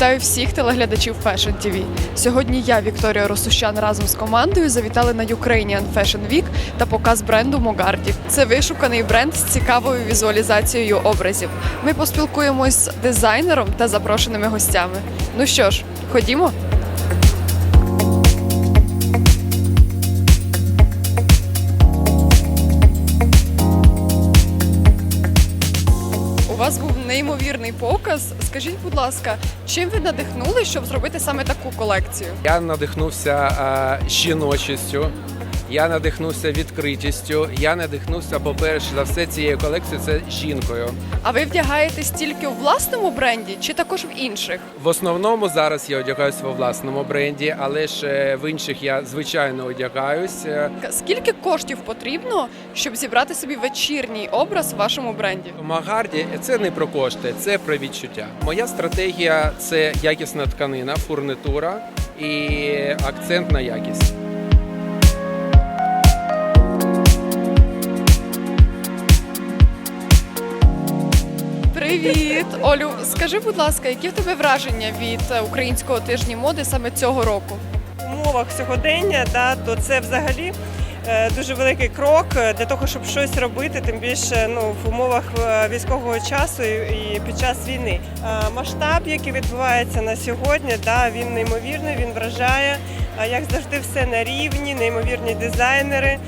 Вітаю всіх телеглядачів Fashion TV. Сьогодні я, Вікторія Росущан, разом з командою завітали на Ukrainian Fashion Week та показ бренду Могарді. Це вишуканий бренд з цікавою візуалізацією образів. Ми поспілкуємось з дизайнером та запрошеними гостями. Ну що ж, ходімо. Неймовірний показ. Скажіть, будь ласка, чим ви надихнули, щоб зробити саме таку колекцію? Я надихнувся е, жіночістю, я надихнувся відкритістю, я надихнувся, по-перше, за все цією колекцією це жінкою. А ви вдягаєтесь тільки у власному бренді чи також в інших? В основному зараз я одягаюся во власному бренді, але ж е, в інших я звичайно одягаюсь. Е, Скільки коштів потрібно, щоб зібрати собі вечірній образ в вашому бренді? Магарді це не про кошти, це про відчуття. Моя стратегія це якісна тканина, фурнитура і акцент на якість. Привіт, Олю. Скажи, будь ласка, які в тебе враження від е, українського тижні моди саме цього року? умовах сьогодення, да, то це взагалі е, дуже великий крок е, для того, щоб щось робити, тим більше ну, в умовах військового часу і, під час війни. Масштаб, який відбувається на сьогодні, да, він неймовірний, він вражає. Як завжди, все на рівні, неймовірні дизайнери,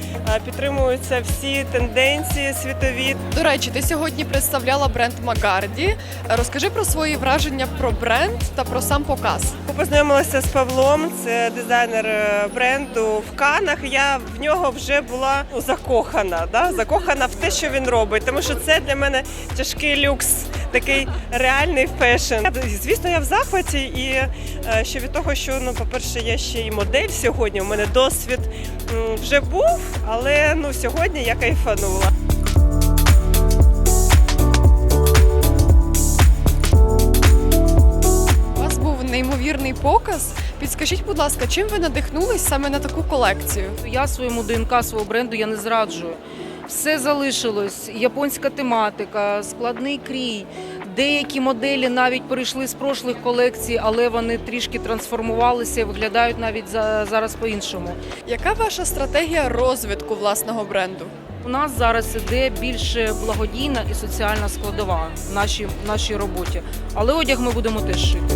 підтримуються всі тенденції світові. До речі, ти сьогодні представляла бренд Магарді. Розкажи про свої враження про бренд та про сам показ. Познайомилася з Павлом, це дизайнер е, бренду в Канах. Я в нього вже була закохана, да? закохана в те, що він робить, тому що це для мене тяжкий люкс, такий реальний фешн. Звісно, я в захваті, і е, ще від того, що ну, по-перше, я ще і модель сьогодні. У мене досвід вже був, але ну сьогодні я кайфанула. У вас був неймовірний показ. Підскажіть, будь ласка, чим ви надихнулись саме на таку колекцію? Я своєму ДНК свого бренду я не зраджую. Все залишилось. Японська тематика, складний крій. Деякі моделі навіть перейшли з прошлих колекцій, але вони трішки трансформувалися і виглядають навіть зараз по-іншому. Яка ваша стратегія розвитку власного бренду? У нас зараз іде більше благодійна і соціальна складова в нашій, в нашій роботі. Але одяг ми будемо теж шити.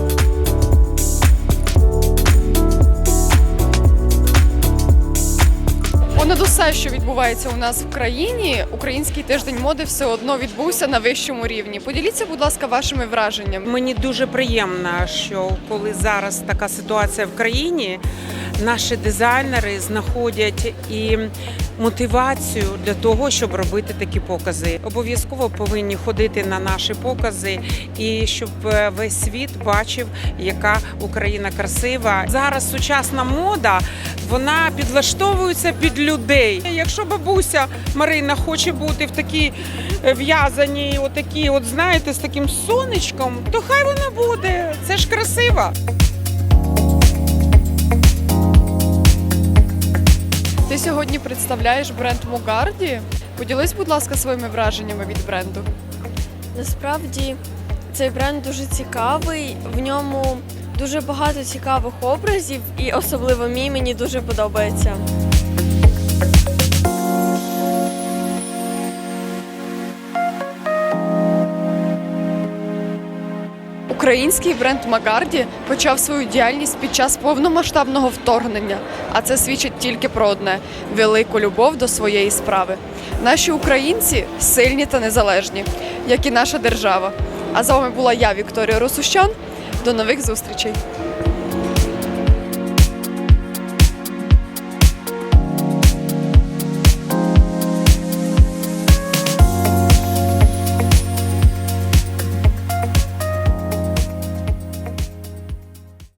Понад що відбувається у нас в країні, український тиждень моди все одно відбувся на вищому рівні. Поділіться, будь ласка, вашими враженнями. Мені дуже приємно, що коли зараз така ситуація в країні, наші дизайнери знаходять і мотивацію для того, щоб робити такі покази. Обов'язково повинні ходити на наші покази, і щоб е, весь світ бачив, яка Україна красива. Зараз сучасна мода вона підлаштовується під людей. Якщо бабуся Марина хоче бути в такій е, в'язаній, отакій, от знаєте, з таким сонечком, то хай вона буде. Це ж красиво. Ти сьогодні представляєш бренд Могарді. Поділись, будь ласка, своїми враженнями від бренду. Насправді цей бренд дуже цікавий. В ньому дуже багато цікавих образів, і особливо мій мені дуже подобається. Український бренд Макарді почав свою діяльність під час повномасштабного вторгнення, а це свідчить тільки про одне велику любов до своєї справи. Наші українці сильні та незалежні, як і наша держава. А з вами була я, Вікторія Росущан. До нових зустрічей.